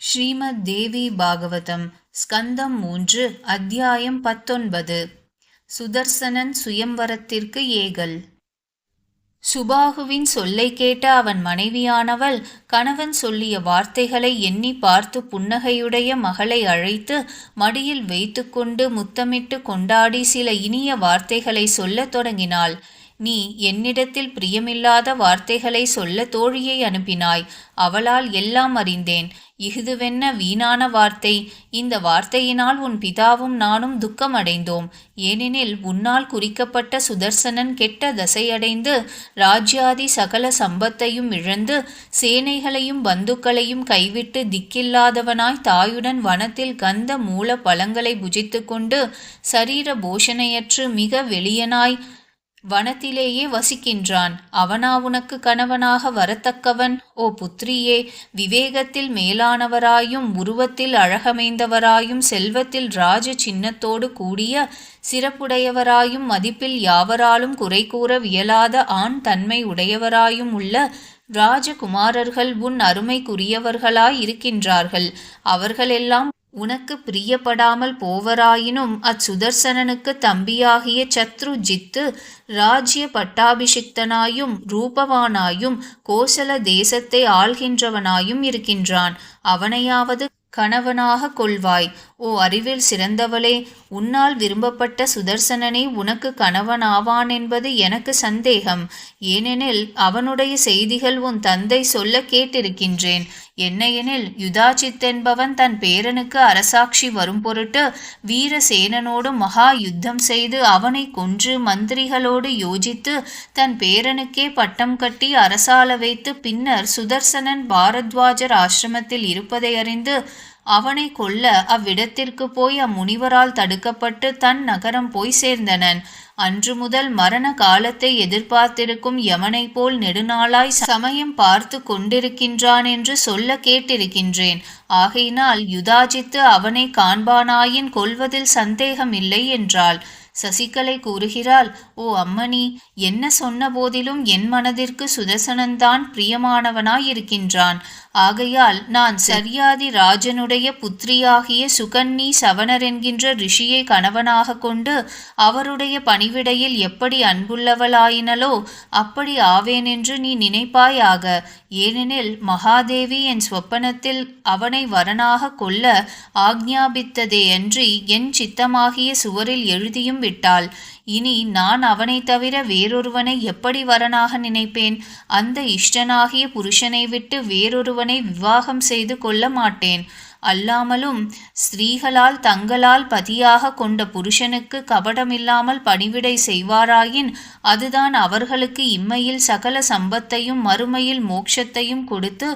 ஸ்ரீமத் தேவி பாகவதம் ஸ்கந்தம் மூன்று அத்தியாயம் பத்தொன்பது. சுதர்சனன் சுயம்வரத்திற்கு ஏகல். சுபாகுவின் சொல்லை கேட்ட அவன் மனைவியானவள் கணவன் சொல்லிய வார்த்தைகளை எண்ணி பார்த்து புன்னகையுடைய மகளை அழைத்து மடியில் வைத்துக்கொண்டு முத்தமிட்டு கொண்டாடி சில இனிய வார்த்தைகளை சொல்லத் தொடங்கினாள். நீ என்னிடத்தில் பிரியமில்லாத வார்த்தைகளை சொல்ல தோழியை அனுப்பினாய். அவளால் எல்லாம் அறிந்தேன். இஃதுவென்ன வீணான வார்த்தை. இந்த வார்த்தையினால் உன் பிதாவும் நானும் துக்கம் அடைந்தோம் ஏனெனில் உன்னால் குறிக்கப்பட்ட சுதர்சனன் கெட்ட தசையடைந்து ராஜ்யாதி சகல சம்பத்தையும் இழந்து சேனைகளையும் பந்துக்களையும் கைவிட்டு திக்கில்லாதவனாய் தாயுடன் வனத்தில் கந்த மூல பழங்களை புஜித்து கொண்டு சரீர போஷணையற்று மிக வெளியனாய் வனத்திலேயே வசிக்கின்றான். அவனா உனக்கு கணவனாக வரத்தக்கவன். ஓ புத்திரியே விவேகத்தில் மேலானவராயும் உருவத்தில் அழகமைந்தவராயும் செல்வத்தில் ராஜ சின்னத்தோடு கூடிய சிறப்புடையவராயும் மதிப்பில் யாவராலும் குறை கூற வியலாத ஆண் தன்மை உடையவராயும் உள்ள ராஜகுமாரர்கள் உன் அருமைக்குரியவர்களாய் இருக்கின்றார்கள். அவர்களெல்லாம் உனக்கு பிரியப்படாமல் போவராயினும் அச்சுதர்சனனுக்கு தம்பியாகிய சத்ரு ஜித்து ராஜ்ய பட்டாபிஷிக்தனாயும் ரூபவானாயும் கோசல தேசத்தை ஆள்கின்றவனாயும் இருக்கின்றான். அவனையாவது கணவனாக கொள்வாய். ஓ அறிவில் சிறந்தவளே உன்னால் விரும்பப்பட்ட சுதர்சனனே உனக்கு கணவனாவான் என்பது எனக்கு சந்தேகம். ஏனெனில் அவனுடைய செய்திகள் உன் தந்தை சொல்ல கேட்டிருக்கின்றேன். என்னையெனில் யுதாஜித் என்பவன் தன் பேரனுக்கு அரசாட்சி வரும் பொருட்டு வீரசேனனோடு மகா யுத்தம் செய்து அவனை கொன்று மந்திரிகளோடு யோஜித்து தன் பேரனுக்கே பட்டம் கட்டி அரசால வைத்து பின்னர் சுதர்சனன் பாரத்வாஜர் ஆசிரமத்தில் இருப்பதை அறிந்து அவனை கொல்ல அவ்விடத்திற்கு போய் அம்முனிவரால் தடுக்கப்பட்டு தன் நகரம் போய் சேர்ந்தனன். அன்று முதல் மரண காலத்தை எதிர்பார்த்திருக்கும் யமனைப் போல் நெடுநாளாய் சமயம் பார்த்து கொண்டிருக்கின்றான் என்று சொல்ல கேட்டிருக்கின்றேன். ஆகையினால் யுதாஜித்து அவனை காண்பானாயின் கொல்வதில் சந்தேகமில்லை என்றாள். சசிகலை கூறுகிறாள் ஓ அம்மணி என்ன சொன்ன போதிலும் என் மனதிற்கு சுதர்சனன்தான் பிரியமானவனாயிருக்கின்றான். ஆகையால் நான் சரியாதி ராஜனுடைய புத்திரியாகிய சுகன்னி சவணர் என்கின்ற ரிஷியை கணவனாக கொண்டு அவருடைய பணிவிடையில் எப்படி அன்புள்ளவளாயினலோ அப்படி ஆவேனென்று நீ நினைப்பாயாக. ஏனெனில் மகாதேவி என் சொப்பனத்தில் அவனை வரனாக கொல்ல ஆக்ஞாபித்ததே அன்றி என் சித்தமாகிய சுவரில் எழுதியும் விட்டாள். இனி நான் அவனை தவிர வேறொருவனை எப்படி வரனாக நினைப்பேன்? அந்த இஷ்டனாகிய புருஷனை விட்டு வேறொருவனை விவாகம் செய்து கொள்ள மாட்டேன். அல்லாமலும் ஸ்திரீகளால் தங்களால் பதியாக கொண்ட புருஷனுக்கு கபடமில்லாமல் பணிவிடை செய்வாராயின் அதுதான் அவர்களுக்கு இம்மையில் சகல சம்பத்தையும் மறுமையில் மோட்சத்தையும் கொடுத்து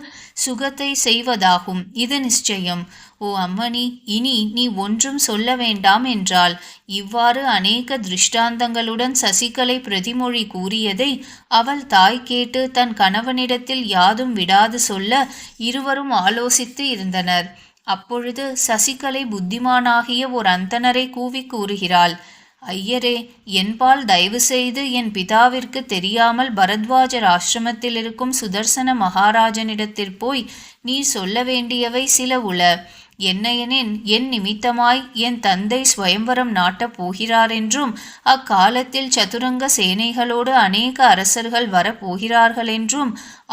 சுகத்தை செய்வதாகும். இது நிச்சயம். ஓ அம்மணி இனி நீ ஒன்றும் சொல்ல வேண்டாம் என்றாள். இவ்வாறு அநேக திருஷ்டாந்தங்களுடன் சசிகலை பிரதிமொழி கூறியதை அவள் தாய் கேட்டு தன் கணவனிடத்தில் யாதும் விடாது சொல்ல இருவரும் ஆலோசித்து இருந்தனர். அப்பொழுது சசிகலை புத்திமானாகிய ஓர் அந்தனரை கூவி கூறுகிறாள். ஐயரே என்பால் தயவு செய்து என் பிதாவிற்கு தெரியாமல் பரத்வாஜர் ஆசிரமத்தில் இருக்கும் சுதர்சன மகாராஜனிடத்திற் போய் நீ சொல்ல வேண்டியவை சில உள. என்னையெனின் என் நிமித்தமாய் என் தந்தை ஸ்வயம்வரம் நாட்டப் போகிறாரென்றும் அக்காலத்தில் சதுரங்க சேனைகளோடு அநேக அரசர்கள் வரப்போகிறார்களென்றும்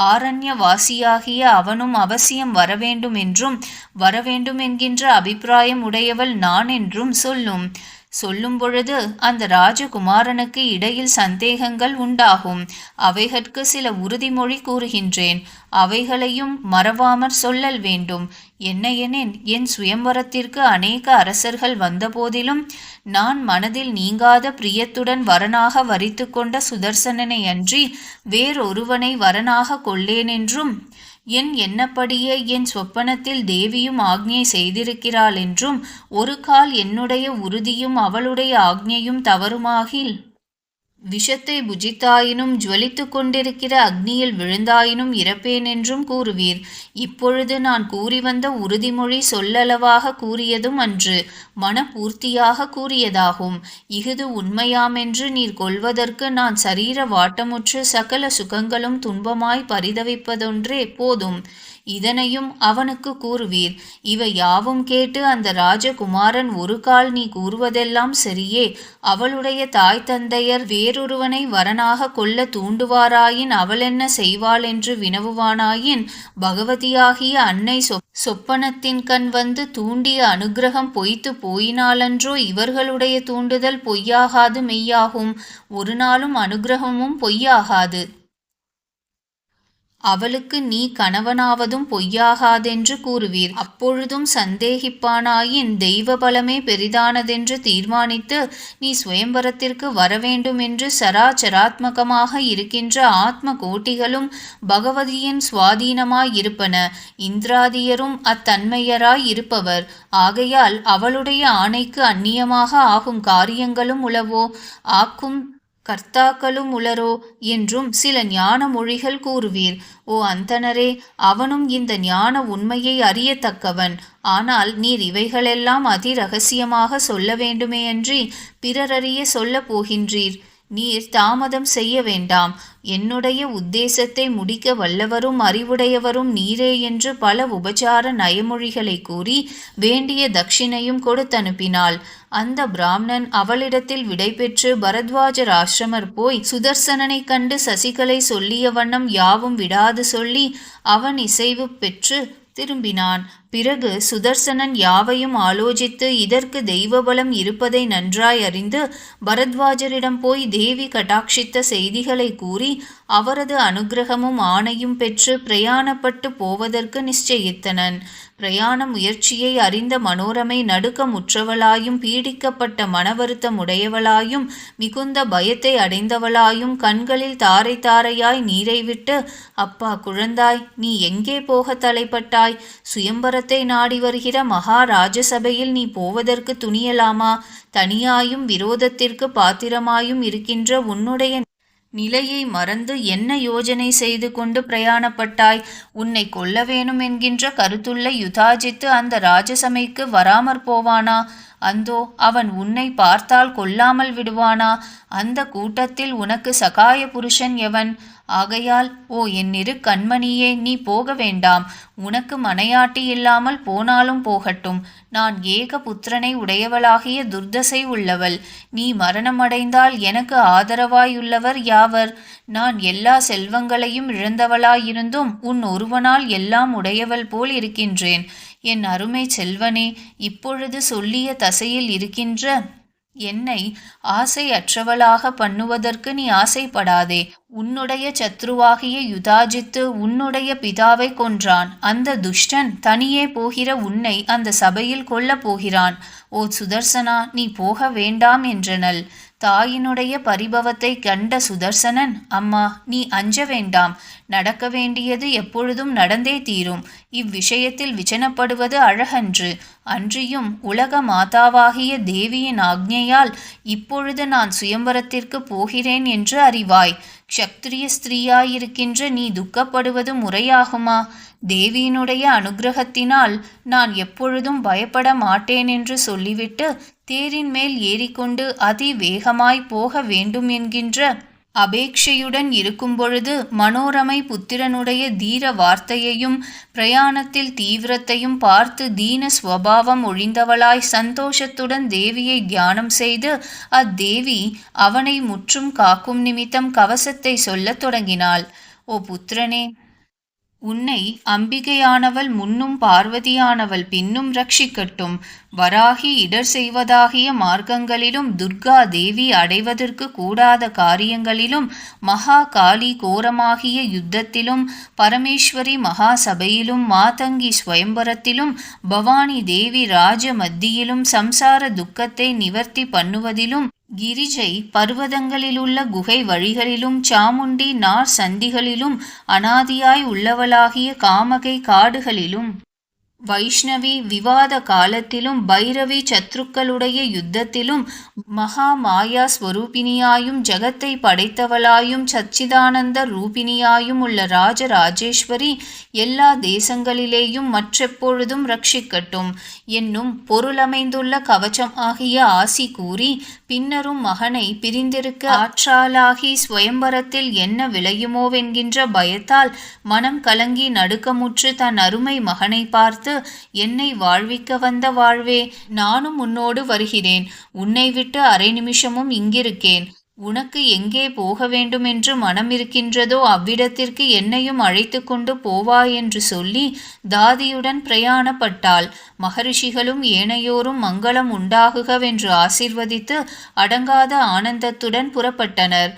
ஆரண்யவாசியாகிய அவனும் அவசியம் வரவேண்டும் என்றும் வரவேண்டும் என்கின்ற அபிப்பிராயம் உடையவள் நான் என்றும் சொல்லும். சொல்லும் பொழுது அந்த ராஜகுமாரனுக்கு இடையில் சந்தேகங்கள் உண்டாகும். அவைகற்கு சில உறுதிமொழி கூறுகின்றேன். அவைகளையும் மறவாமற் சொல்லல் வேண்டும். என்னையெனேன் என் சுயம்பரத்திற்கு அநேக அரசர்கள் வந்தபோதிலும் நான் மனதில் நீங்காத பிரியத்துடன் வரனாக வரித்து கொண்ட சுதர்சனனை அன்றி வேறொருவனை வரனாக கொள்ளேனென்றும் என் எண்ணப்படியே என் சொப்பனத்தில் தேவியும் ஆக்ஞை செய்திருக்கிறாள் என்றும் ஒரு கால் என்னுடைய உறுதியும் அவளுடைய ஆக்ஞையும் தவறுமாகில்? விஷத்தை புஜித்தாயினும் ஜுவலித்து கொண்டிருக்கிற அக்னியில் விழுந்தாயினும் இறப்பேன் என்றும் கூறுவீர். இப்பொழுது நான் கூறி வந்த உறுதிமொழி சொல்லளவாக கூறியதும் அன்று மனப்பூர்த்தியாக கூறியதாகும். இஃது உண்மையாமென்று நீர் கொள்வதற்கு நான் சரீர வாட்டமுற்று சகல சுகங்களும் துன்பமாய் பரிதவிப்பதொன்றே போதும். இதனையும் அவனுக்கு கூறுவீர். இவை யாவும் கேட்டு அந்த ராஜகுமாரன் ஒரு கால் நீ கூறுவதெல்லாம் சரியே. அவளுடைய தாய் தந்தையர் வேறொருவனை வரனாக கொல்ல தூண்டுவாராயின் அவளென்ன செய்வாள் என்று வினவுவானாயின் பகவதியாகிய அன்னை சொ சொப்பனத்தின் கண் வந்து தூண்டிய அனுக்கிரகம் பொய்த்து போயினாலன்றோ இவர்களுடைய தூண்டுதல் பொய்யாகாது மெய்யாகும். ஒரு நாளும் அனுக்கிரகமும் பொய்யாகாது. அவளுக்கு நீ கணவனாவதும் பொய்யாகாதென்று கூறுவீர். அப்பொழுதும் சந்தேகிப்பானாயின் தெய்வ பலமே பெரிதானதென்று தீர்மானித்து நீ சுயம்பரத்திற்கு வரவேண்டும் என்று சராச்சராத்மகமாக இருக்கின்ற ஆத்ம கோட்டிகளும் பகவதியின் சுவாதீனமாயிருப்பன இந்திராதியரும் அத்தன்மையராய் இருப்பவர். ஆகையால் அவளுடைய ஆணைக்கு அந்நியமாக ஆகும் காரியங்களும் உளவோ? ஆக்கும் கர்த்தாக்களும் உளரோ என்றும் சில ஞான மொழிகள் கூறுவீர். ஓ அந்தனரே அவனும் இந்த ஞான உண்மையை அறியத்தக்கவன். ஆனால் நீர் இவைகளெல்லாம் அதிரகசியமாக சொல்ல வேண்டுமேயன்றி பிறரறிய சொல்லப் போகின்றீர். நீர் தாமதம் செய்ய வேண்டாம். என்னுடைய உத்தேசத்தை முடிக்க வல்லவரும் அறிவுடையவரும் நீரே என்று பல உபச்சார நயமொழிகளை கூறி வேண்டிய தட்சிணையும் கொடுத்தனுப்பினாள் அந்த பிராமணன் அவளிடத்தில் விடைபெற்று பரத்வாஜர் ஆசிரமர் போய் சுதர்சனனை கண்டு சசிகலை சொல்லிய வண்ணம் யாவும் விடாது சொல்லி அவன் இசைவு பெற்று திரும்பினான். பிறகு சுதர்சனன் யாவையும் ஆலோசித்து இதற்கு தெய்வபலம் இருப்பதை நன்றாய் அறிந்து பரத்வாஜரிடம் போய் தேவி கட்டாட்சித்த செய்திகளை கூறி அவரது அனுகிரகமும் ஆணையும் பெற்று பிரயாணப்பட்டு போவதற்கு நிச்சயித்தனன். பிரயாண முயற்சியை அறிந்த மனோரமை நடுக்கமுற்றவளாயும் பீடிக்கப்பட்ட மனவருத்தம் உடையவளாயும் மிகுந்த பயத்தை அடைந்தவளாயும் கண்களில் தாரை தாரையாய் நீரை விட்டு அப்பா குழந்தாய் நீ எங்கே போக தலைப்பட்டாய்? சுயம்பர சுயம்பரத்தை நாடி வருகிற மகா ராஜசபையில் நீ போவதற்கு துணியலாமா? தனியாயும் விரோதத்திற்கு பாத்திரமாயும் இருக்கின்ற உன்னுடைய நிலையை மறந்து என்ன யோஜனை செய்து கொண்டு பிரயாணப்பட்டாய்? உன்னை கொல்ல வேணும் என்கின்ற கருத்துள்ள யுதாஜித்து அந்த ராஜசமைக்கு வராமற் போவானா? அந்தோ அவன் உன்னை பார்த்தால் கொல்லாமல் விடுவானா? அந்த கூட்டத்தில் உனக்கு சகாய புருஷன் எவன்? ஆகையால் ஓ என்னிரு கண்மணியே நீ போக வேண்டாம். உனக்கு மனையாட்டி இல்லாமல் போனாலும் போகட்டும். நான் ஏக புத்திரனை உடையவளாகிய துர்தசை உள்ளவள். நீ மரணமடைந்தால் எனக்கு ஆதரவாயுள்ளவர் யாவர்? நான் எல்லா செல்வங்களையும் இழந்தவளாயிருந்தும் உன் ஒருவனால் எல்லாம் உடையவள் போல் இருக்கின்றேன். என் அருமை செல்வனே இப்பொழுது சொல்லிய தசையில் இருக்கின்ற என்னை ஆசையற்றவளாக பண்ணுவதற்கு நீ ஆசைப்படாதே. உன்னுடைய சத்ருவாகிய யுதாஜித்து உன்னுடைய பிதாவை கொன்றான். அந்த துஷ்டன் தனியே போகிற உன்னை அந்த சபையில் கொல்லப் போகிறான். ஓ சுதர்சனா நீ போக வேண்டாம் என்றனள். தாயினுடைய பரிபவத்தை கண்ட சுதர்சனன் அம்மா நீ அஞ்ச வேண்டாம். நடக்க வேண்டியது எப்பொழுதும் நடந்தே தீரும். இவ்விஷயத்தில் விச்சனப்படுவது அழகன்று. அன்றியும் உலக மாதாவாகிய தேவியின் ஆக்ஞையால் இப்பொழுது நான் சுயம்பரத்திற்கு போகிறேன் என்று அறிவாய். க்ஷத்திரிய ஸ்திரீயாயிருக்கின்ற நீ துக்கப்படுவது முறையாகுமா? தேவியினுடைய அனுகிரகத்தினால் நான் எப்பொழுதும் பயப்பட மாட்டேன் என்று சொல்லிவிட்டு தேரின் மேல் ஏறிக்கொண்டு அதிவேகமாய் போக வேண்டும் என்கின்ற அபேட்சையுடன் இருக்கும்பொழுது மனோரமை புத்திரனுடைய தீர வார்த்தையையும் பிரயாணத்தில் தீவிரத்தையும் பார்த்து தீன ஸ்வபாவம் ஒழிந்தவளாய் சந்தோஷத்துடன் தேவியை தியானம் செய்து அத்தேவி அவனை முற்றும் காக்கும் நிமித்தம் கவசத்தை சொல்லத் தொடங்கினாள். ஓ புத்திரனே உன்னை அம்பிகையானவள் முன்னும் பார்வதியானவள் பின்னும் ரட்சிக்கட்டும். வராகி இடர் செய்வதாகிய மார்க்கங்களிலும் துர்கா தேவி அடைவதற்கு கூடாத காரியங்களிலும் மகா காளி கோரமாகிய யுத்தத்திலும் பரமேஸ்வரி மகா சபையிலும் மாதங்கி ஸ்வயம்பரத்திலும் பவானி தேவி ராஜ மத்தியிலும் சம்சார துக்கத்தை நிவர்த்தி பண்ணுவதிலும் கிரிஜை பர்வதங்களிலுள்ள குகை வழிகளிலும் சாமுண்டி நார் சந்திகளிலும் அனாதியாய் உள்ளவளாகிய காமகை காடுகளிலும். வைஷ்ணவி விவாத காலத்திலும் பைரவி சத்ருக்களுடைய யுத்தத்திலும் மகா மாயா ஸ்வரூபிணியாயும் ஜகத்தை படைத்தவளாயும் சச்சிதானந்த ரூபிணியாயும் உள்ள ராஜராஜேஸ்வரி எல்லா தேசங்களிலேயும் மற்றெப்பொழுதும் ரட்சிக்கட்டும் என்னும் பொருளமைந்துள்ள கவச்சம் ஆகிய ஆசி கூறி பின்னரும் மகனை பிரிந்திருக்க ஆற்றாலாகி ஸ்வயம்பரத்தில் என்ன விளையுமோவென்கின்ற பயத்தால் மனம் கலங்கி நடுக்கமுற்று தன் அருமை மகனை பார்த்து என்னை வாழ்விக்க வந்த வாழ்வே நானும் உன்னோடு வருகிறேன். உன்னை விட்டு அரை நிமிஷமும் இங்கிருக்கேன். உனக்கு எங்கே போக வேண்டுமென்று மனம் இருக்கின்றதோ அவ்விடத்திற்கு என்னையும் அழைத்து கொண்டு போவா என்று சொல்லி தாதியுடன் பிரயாணப்பட்டாள். மகரிஷிகளும் ஏனையோரும் மங்களம் உண்டாகுகவென்று ஆசிர்வதித்து அடங்காத ஆனந்தத்துடன் புறப்பட்டனர்.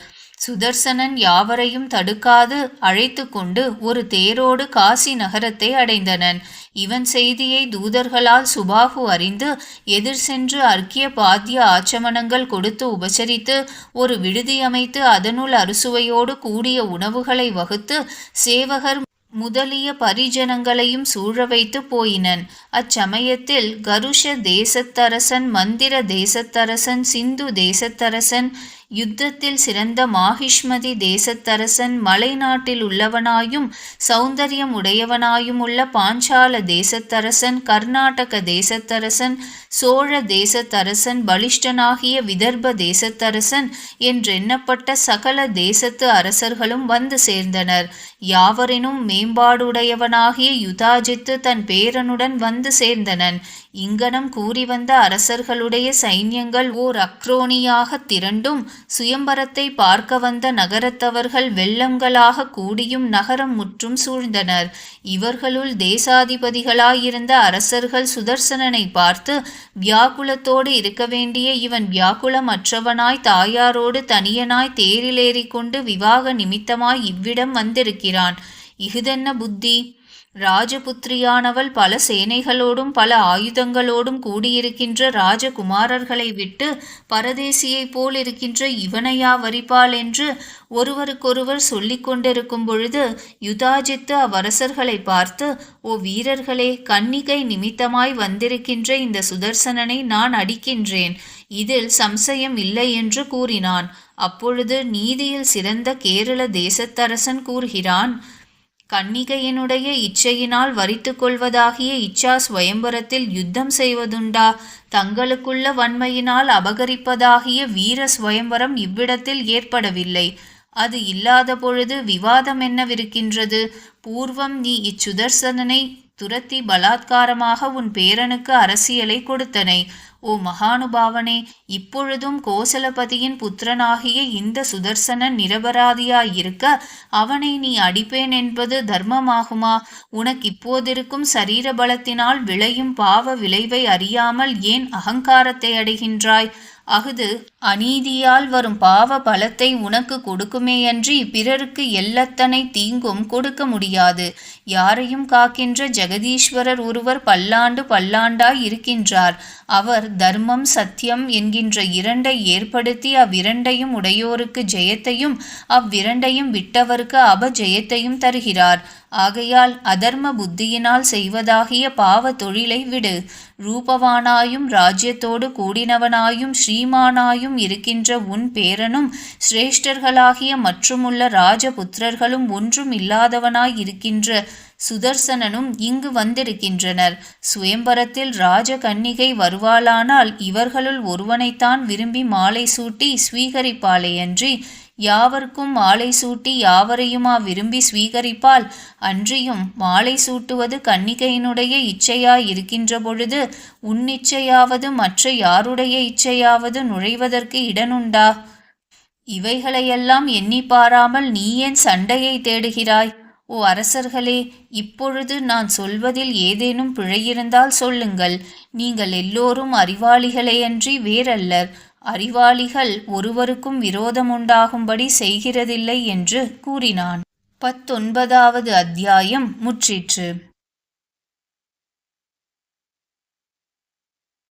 சுதர்சனன் யாவரையும் தடுக்காது அழைத்து கொண்டு ஒரு தேரோடு காசி நகரத்தை அடைந்தனன். இவன் செய்தியை தூதர்களால் சுபாகு அறிந்து எதிர் சென்று அர்க்கிய பாத்திய ஆச்சமனங்கள் கொடுத்து உபசரித்து ஒரு விடுதி அமைத்து அதனுள் அறுசுவையோடு கூடிய உணவுகளை வகுத்து சேவகர் முதலிய பரிஜனங்களையும் சூழ வைத்து போயினன். அச்சமயத்தில் கருஷ தேசத்தரசன் மந்திர தேசத்தரசன் சிந்து தேசத்தரசன் யுத்தத்தில் சிறந்த மாகிஷ்மதி தேசத்தரசன் மலைநாட்டில் உள்ளவனாயும் சௌந்தரியம் உடையவனாயும் உள்ள பாஞ்சால தேசத்தரசன் கர்நாடக தேசத்தரசன் சோழ தேசத்தரசன் பலிஷ்டனாகிய விதர்ப தேசத்தரசன் என்றெண்ணப்பட்ட சகல தேசத்து அரசர்களும் வந்து சேர்ந்தனர். யாவரினும் மேம்பாடுடையவனாகிய யுதாஜித்து தன் பேரனுடன் வந்து சேர்ந்தனன். இங்கனம் கூறி வந்த அரசர்களுடைய சைன்யங்கள் ஓர் அக்ரோணியாக திரண்டும். சுயம்பரத்தை பார்க்க வந்த நகரத்தவர்கள் வெள்ளங்களாக கூடியும் நகரம் முற்றும் சூழ்ந்தனர். இவர்களுள் தேசாதிபதிகளாயிருந்த அரசர்கள் சுதர்சனனை பார்த்து வியாக்குலத்தோடு இருக்க வேண்டிய இவன் வியாக்குலமற்றவனாய் தாயாரோடு தனியனாய் தேரிலேறிக்கொண்டு விவாக நிமித்தமாய் இவ்விடம் வந்திருக்கிறான். இஃதென்ன புத்தி? ராஜபுத்திரியானவள் பல சேனைகளோடும் பல ஆயுதங்களோடும் கூடியிருக்கின்ற ராஜகுமாரர்களை விட்டு பரதேசியைப் போல் இருக்கின்ற இவனையா வரிப்பாள் என்று ஒருவருக்கொருவர் சொல்லிக் கொண்டிருக்கும் பொழுது யுதாஜித்து அவ்வரசர்களை பார்த்து ஓ வீரர்களே கன்னிகை நிமித்தமாய் வந்திருக்கின்ற இந்த சுதர்சனனை நான் அடிக்கின்றேன். இதில் சம்சயம் இல்லை என்று கூறினான். அப்பொழுது நீதியில் சிறந்த கேரள தேசத்தரசன் கூறுகிறான் கன்னிகையினுடைய இச்சையினால் வரித்து கொள்வதாகிய இச்சா ஸ்வயம்பரத்தில் யுத்தம் செய்வதுண்டா? தங்களுக்குள்ள வன்மையினால் அபகரிப்பதாகிய வீர ஸ்வயம்பரம் இவ்விடத்தில் ஏற்படவில்லை. அது இல்லாத பொழுது விவாதம் என்னவிருக்கின்றது? பூர்வம் நீ இச்சுதர்சனனை துரத்தி பலாத்காரமாக உன் பேரனுக்கு அரசியலை கொடுத்தனை. ஓ மகானுபாவனே இப்பொழுதும் கோசலபதியின் புத்திரனாகிய இந்த சுதர்சனன் நிரபராதியாயிருக்க அவனை நீ அடிப்பேன் என்பது தர்மமாகுமா? உனக்கு இப்போதிருக்கும் சரீர பலத்தினால் விளையும் பாவ விளைவை அறியாமல் ஏன் அகங்காரத்தை அடைகின்றாய்? அஃது அநீதியால் வரும் பாவ பலத்தை உனக்கு கொடுக்குமேயன்றி பிறருக்கு எல்லத்தனை தீங்கும் கொடுக்க முடியாது. யாரையும் காக்கின்ற ஜெகதீஸ்வரர் ஒருவர் பல்லாண்டு பல்லாண்டாய் இருக்கின்றார். அவர் தர்மம் சத்தியம் என்கின்ற இரண்டை ஏற்படுத்தி அவ்விரண்டையும் உடையோருக்கு ஜெயத்தையும் அவ்விரண்டையும் விட்டவருக்கு அபஜெயத்தையும் தருகிறார். ஆகையால் அதர்ம புத்தியினால் செய்வதாகிய பாவ தொழிலை விடு. ரூபவானாயும் ராஜ்யத்தோடு கூடினவனாயும் ஸ்ரீமானாயும் இருக்கின்ற உன் பேரனும் சிரேஷ்டர்களாகிய மற்றுமுள்ள ராஜபுத்திரர்களும் ஒன்றும் இல்லாதவனாய் இருக்கின்ற சுதர்சனனும் இங்கு வந்திருக்கின்றனர். சுயம்பரத்தில் ராஜ கன்னிகை வருவாளானால் இவர்களுள் ஒருவனைத்தான் விரும்பி மாலை சூட்டி ஸ்வீகரிப்பாளேயன்றி யாவர்க்கும் மாலை சூட்டி யாவரையுமா விரும்பி ஸ்வீகரிப்பால் அன்றியும் மாலை சூட்டுவது கன்னிகையினுடைய இச்சையாய் இருக்கின்ற பொழுது உன்னிச்சையாவது மற்ற யாருடைய இச்சையாவது நுழைவதற்கு இடனுண்டா? இவைகளையெல்லாம் எண்ணி பாராமல் நீ ஏன் சண்டையை தேடுகிறாய்? ஓ அரசர்களே இப்பொழுது நான் சொல்வதில் ஏதேனும் பிழையிருந்தால் சொல்லுங்கள். நீங்கள் எல்லோரும் அறிவாளிகளேயன்றி வேறல்லர். அறிவாளிகள் ஒருவருக்கும் விரோதமுண்டாகும்படி செய்கிறதில்லை என்று கூறினான். பத்தொன்பதாவது அத்தியாயம் முற்றிற்று.